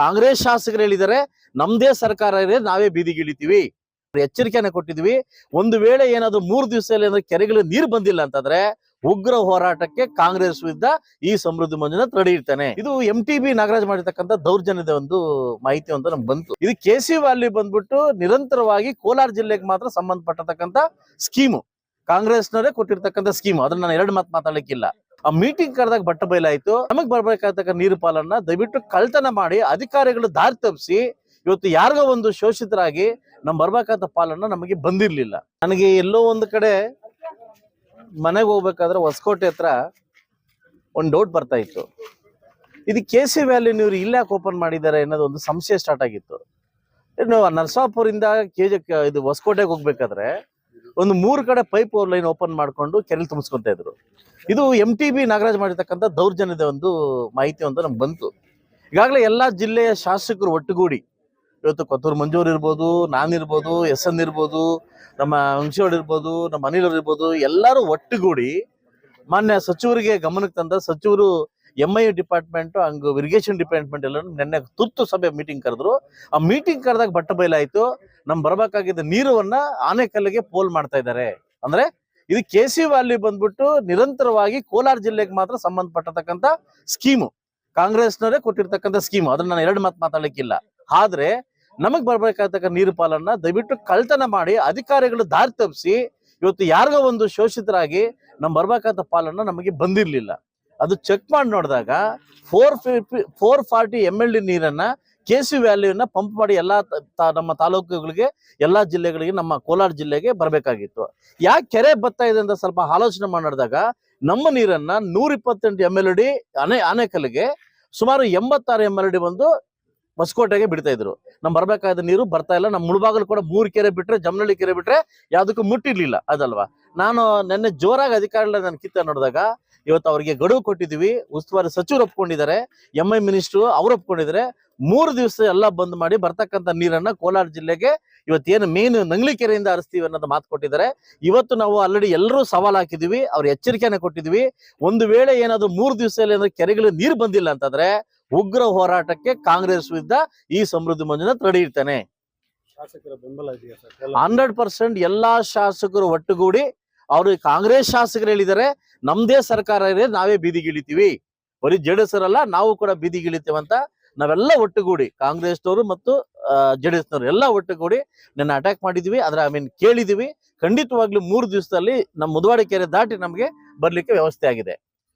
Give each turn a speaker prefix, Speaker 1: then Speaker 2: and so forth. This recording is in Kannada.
Speaker 1: ಕಾಂಗ್ರೆಸ್ ಶಾಸಕರು ಹೇಳಿದರೆ ನಮ್ದೇ ಸರ್ಕಾರ ಇದೆ, ನಾವೇ ಬೀದಿಗಿಳಿತೀವಿ ಎಚ್ಚರಿಕೆಯನ್ನು ಕೊಟ್ಟಿದ್ವಿ ಒಂದು ವೇಳೆ ಏನಾದ್ರು ಮೂರು ದಿವಸದಲ್ಲಿ ಅಂದ್ರೆ ಕೆರೆಗಳಿಗೆ ನೀರು ಬಂದಿಲ್ಲ ಅಂತಂದ್ರೆ ಉಗ್ರ ಹೋರಾಟಕ್ಕೆ ಕಾಂಗ್ರೆಸ್ ವಿರುದ್ಧ ಈ ಸಮೃದ್ಧಿ ಮಂಜುನಾಥ್ ರೆಡಿ ಇರ್ತಾನೆ. ಇದು ಎಂ ಟಿ ನಾಗರಾಜ್ ಮಾಡಿರ್ತಕ್ಕಂಥ ದೌರ್ಜನ್ಯದ ಒಂದು ಮಾಹಿತಿ ಅಂತ ನಮ್ಗೆ ಬಂತು. ಇದು ಕೆ ಸಿ ವ್ಯಾಲಿ ಬಂದ್ಬಿಟ್ಟು ನಿರಂತರವಾಗಿ ಕೋಲಾರ ಜಿಲ್ಲೆಗೆ ಮಾತ್ರ ಸಂಬಂಧಪಟ್ಟತಕ್ಕಂಥ ಸ್ಕೀಮು. ಕಾಂಗ್ರೆಸ್ನವರೇ ಕೊಟ್ಟಿರ್ತಕ್ಕಂಥ ಸ್ಕೀಮ್. ಅದನ್ನ ನಾನು ಎರಡು ಮಾತು ಮಾತಾಡ್ಲಿಕ್ಕಿಲ್ಲ. ಆ ಮೀಟಿಂಗ್ ಕರೆದಾಗ ಬಟ್ಟ ಬಯಲಾಯ್ತು ನಮಗ್ ಬರ್ಬೇಕಾಗ್ತಕ್ಕ ನೀರು ಪಾಲನ್ನ ದಯವಿಟ್ಟು ಕಳ್ತನ ಮಾಡಿ, ಅಧಿಕಾರಿಗಳು ದಾರಿ ತಪ್ಪಿಸಿ, ಇವತ್ತು ಯಾರಿಗೋ ಒಂದು ಶೋಷಿತರಾಗಿ ನಮ್ ಬರ್ಬೇಕಾದ ಪಾಲನ್ನ ನಮಗೆ ಬಂದಿರ್ಲಿಲ್ಲ. ನನಗೆ ಎಲ್ಲೋ ಒಂದು ಕಡೆ ಮನೆಗೆ ಹೋಗ್ಬೇಕಾದ್ರೆ ಹೊಸಕೋಟೆ ಹತ್ರ ಒಂದು ಡೌಟ್ ಬರ್ತಾ ಇತ್ತು. ಇದು ಕೆ ಸಿ ವ್ಯಾಲಿ ನೀವು ಇಲ್ಲಿ ಯಾಕೆ ಓಪನ್ ಮಾಡಿದ್ದಾರೆ ಅನ್ನೋದು ಒಂದು ಸಂಶಯ ಸ್ಟಾರ್ಟ್ ಆಗಿತ್ತು. ಇನ್ನು ನರಸಾಪುರಿಂದ ಕೆ ಜಿ ಇದು ಹೊಸಕೋಟೆಗೆ ಹೋಗ್ಬೇಕಾದ್ರೆ ಒಂದು ಮೂರು ಕಡೆ ಪೈಪ್ ಲೈನ್ ಓಪನ್ ಮಾಡ್ಕೊಂಡು ಕೆರೆಲ್ ತುಂಬಿಸ್ಕೊಂತ ಇದ್ರು. ಇದು ಎಂ ಟಿ ಬಿ ನಾಗರಾಜ್ ಮಾಡಿರ್ತಕ್ಕಂಥ ದೌರ್ಜನ್ಯದ ಒಂದು ಮಾಹಿತಿ ಅಂತ ನಮ್ಗೆ ಬಂತು. ಈಗಾಗಲೇ ಎಲ್ಲಾ ಜಿಲ್ಲೆಯ ಶಾಸಕರು ಒಟ್ಟುಗೂಡಿ ಇವತ್ತು ಕೊತ್ತೂರು ಮಂಜೂರ್ ಇರ್ಬೋದು ನಾನಿರ್ಬೋದು ಎಸ್ ಎನ್ ಇರ್ಬೋದು, ನಮ್ಮ ಅಂಶೋಡ್ ಇರ್ಬೋದು, ನಮ್ಮ ಅನಿಲ್ ಅವ್ರು ಇರ್ಬೋದು, ಎಲ್ಲರೂ ಒಟ್ಟುಗೂಡಿ ಮಾನ್ಯ ಸಚಿವರಿಗೆ ಗಮನಕ್ಕೆ ತಂದ ಸಚಿವರು ಎಂ ಐ ಡಿಪಾರ್ಟ್ಮೆಂಟ್, ಹಂಗು ಇರಿಗೇಷನ್ ಡಿಪಾರ್ಟ್ಮೆಂಟ್ ಎಲ್ಲರೂ ನೆನ್ನೆ ತುರ್ತು ಸಭೆ ಮೀಟಿಂಗ್ ಕರೆದ್ರು. ಆ ಮೀಟಿಂಗ್ ಕರೆದಾಗ ಬಟ್ಟ ಬಯಲಾಯ್ತು ನಮ್ ಬರ್ಬೇಕಾಗಿದ್ದ ನೀರನ್ನ ಆನೆಕಲ್ಲಿಗೆ ಪೋಲ್ ಮಾಡ್ತಾ ಇದ್ದಾರೆ. ಅಂದ್ರೆ ಇದು ಕೆ ಸಿ ವ್ಯಾಲಿ ಬಂದ್ಬಿಟ್ಟು ನಿರಂತರವಾಗಿ ಕೋಲಾರ ಜಿಲ್ಲೆಗೆ ಮಾತ್ರ ಸಂಬಂಧಪಟ್ಟತಕ್ಕಂತ ಸ್ಕೀಮು. ಕಾಂಗ್ರೆಸ್ನವರೇ ಕೊಟ್ಟಿರ್ತಕ್ಕಂಥ ಸ್ಕೀಮು. ಅದನ್ನ ನಾನು ಎರಡು ಮಾತು ಮಾತಾಡ್ಲಿಕ್ಕಿಲ್ಲ. ಆದ್ರೆ ನಮಗ್ ಬರ್ಬೇಕಾಗ್ತಕ್ಕ ನೀರು ಪಾಲನ್ನ ದಯವಿಟ್ಟು ಕಳ್ತನ ಮಾಡಿ, ಅಧಿಕಾರಿಗಳು ದಾರಿ ತಪ್ಪಿಸಿ, ಇವತ್ತು ಯಾರಿಗೋ ಒಂದು ಶೋಷಿತರಾಗಿ ನಮ್ ಬರ್ಬೇಕಾದ ಪಾಲನ್ನ ನಮಗೆ ಬಂದಿರ್ಲಿಲ್ಲ. ಅದು ಚೆಕ್ ಮಾಡಿ ನೋಡಿದಾಗ four fifty four forty M L D ನೀರನ್ನ ಕೆ ಸಿ ವ್ಯಾಲ್ಯೂನ ಪಂಪ್ ಮಾಡಿ ಎಲ್ಲಾ ನಮ್ಮ ತಾಲೂಕುಗಳಿಗೆ, ಎಲ್ಲಾ ಜಿಲ್ಲೆಗಳಿಗೆ, ನಮ್ಮ ಕೋಲಾರ ಜಿಲ್ಲೆಗೆ ಬರಬೇಕಾಗಿತ್ತು. ಯಾಕೆ ಕೆರೆ ಬರ್ತಾ ಇದೆ ಅಂತ ಸ್ವಲ್ಪ ಆಲೋಚನೆ ಮಾಡಿದಾಗ ನಮ್ಮ ನೀರನ್ನ ನೂರ ಇಪ್ಪತ್ತೆಂಟು ಎಂ ಎಲ್ ಡಿ ಅನೆ ಆನೆಕಲ್ಗೆ ಸುಮಾರು ಎಂಬತ್ತಾರು ಎಂ ಎಲ್ ಡಿ ಬಂದು ಹೊಸಕೋಟೆಗೆ ಬಿಡ್ತಾ ಇದ್ರು. ನಮ್ ಬರ್ಬೇಕಾದ ನೀರು ಬರ್ತಾ ಇಲ್ಲ. ನಮ್ಮ ಮುಳುಬಾಗಲು ಕೂಡ ಮೂರು ಕೆರೆ ಬಿಟ್ರೆ ಜಮನಹಳ್ಳಿ ಕೆರೆ ಬಿಟ್ರೆ ಯಾವ್ದಕ್ಕೂ ಮುಟ್ಟಿರ್ಲಿಲ್ಲ, ಅದಲ್ವಾ? ನಾನು ನಿನ್ನೆ ಜೋರಾಗಿ ಅಧಿಕಾರಿಗಳ ನಾನು ಕಿತ್ತ ನೋಡಿದಾಗ ಇವತ್ತು ಅವರಿಗೆ ಗಡುವು ಕೊಟ್ಟಿದೀವಿ ಉಸ್ತುವಾರಿ ಸಚಿವರು ಒಪ್ಕೊಂಡಿದ್ದಾರೆ ಎಂ ಐ ಮಿನಿಸ್ಟರ್ ಅವ್ರು ಒಪ್ಕೊಂಡಿದ್ದಾರೆ. ಮೂರು ದಿವಸ ಎಲ್ಲ ಬಂದ್ ಮಾಡಿ ಬರ್ತಕ್ಕಂಥ ನೀರನ್ನ ಕೋಲಾರ ಜಿಲ್ಲೆಗೆ ಇವತ್ತೇನು ಮೇನ್ ನಂಗ್ಲಿ ಕೆರೆಯಿಂದ ಹರಿಸ್ತೀವಿ ಅನ್ನೋದು ಮಾತು ಕೊಟ್ಟಿದ್ದಾರೆ. ಇವತ್ತು ನಾವು ಆಲ್ರೆಡಿ ಎಲ್ಲರೂ ಸವಾಲು ಹಾಕಿದೀವಿ ಅವ್ರ ಎಚ್ಚರಿಕೆಯನ್ನು ಕೊಟ್ಟಿದ್ವಿ ಒಂದು ವೇಳೆ ಏನಾದ್ರು ಮೂರು ದಿವಸದಲ್ಲಿ ಅಂದ್ರೆ ಕೆರೆಗಳಿಗೆ ನೀರು ಬಂದಿಲ್ಲ ಅಂತಂದ್ರೆ ಉಗ್ರ ಹೋರಾಟಕ್ಕೆ ಕಾಂಗ್ರೆಸ್ ವಿರುದ್ಧ ಈ ಸಮೃದ್ಧಿ ಮಂಜುನಾಥ್ ತಡೆ ಇರ್ತಾನೆ.
Speaker 2: ಶಾಸಕರ ಬೆಂಬಲ ಇದೆಯಾ ಸರ್?
Speaker 1: ಹಂಡ್ರೆಡ್ ಪರ್ಸೆಂಟ್ ಎಲ್ಲಾ ಶಾಸಕರು ಒಟ್ಟುಗೂಡಿ ಅವರು ಕಾಂಗ್ರೆಸ್ ಶಾಸಕರು ಹೇಳಿದರೆ ನಮ್ದೇ ಸರ್ಕಾರ ಇದೆ, ನಾವೇ ಬೀದಿಗಿಳಿತೀವಿ ಬರೀ ಅಲ್ಲ ನಾವು ಕೂಡ ಬೀದಿಗಿಳಿತೇವೆ ಅಂತ ನಾವೆಲ್ಲ ಒಟ್ಟುಗೂಡಿ, ಕಾಂಗ್ರೆಸ್ನವರು ಮತ್ತು ಜೆಡಿಎಸ್ ನವರು ಎಲ್ಲ ಒಟ್ಟುಗೂಡಿ ನನ್ನ ಅಟ್ಯಾಕ್ ಮಾಡಿದ್ವಿ ಅದ್ರ ಐ ಮೀನ್ ಕೇಳಿದೀವಿ. ಖಂಡಿತವಾಗ್ಲೂ ಮೂರು ದಿವಸದಲ್ಲಿ ನಮ್ಮ ಮುದುವಾಡಿಕೆರೆ ದಾಟಿ ನಮಗೆ ಬರ್ಲಿಕ್ಕೆ ವ್ಯವಸ್ಥೆ ಆಗಿದೆ.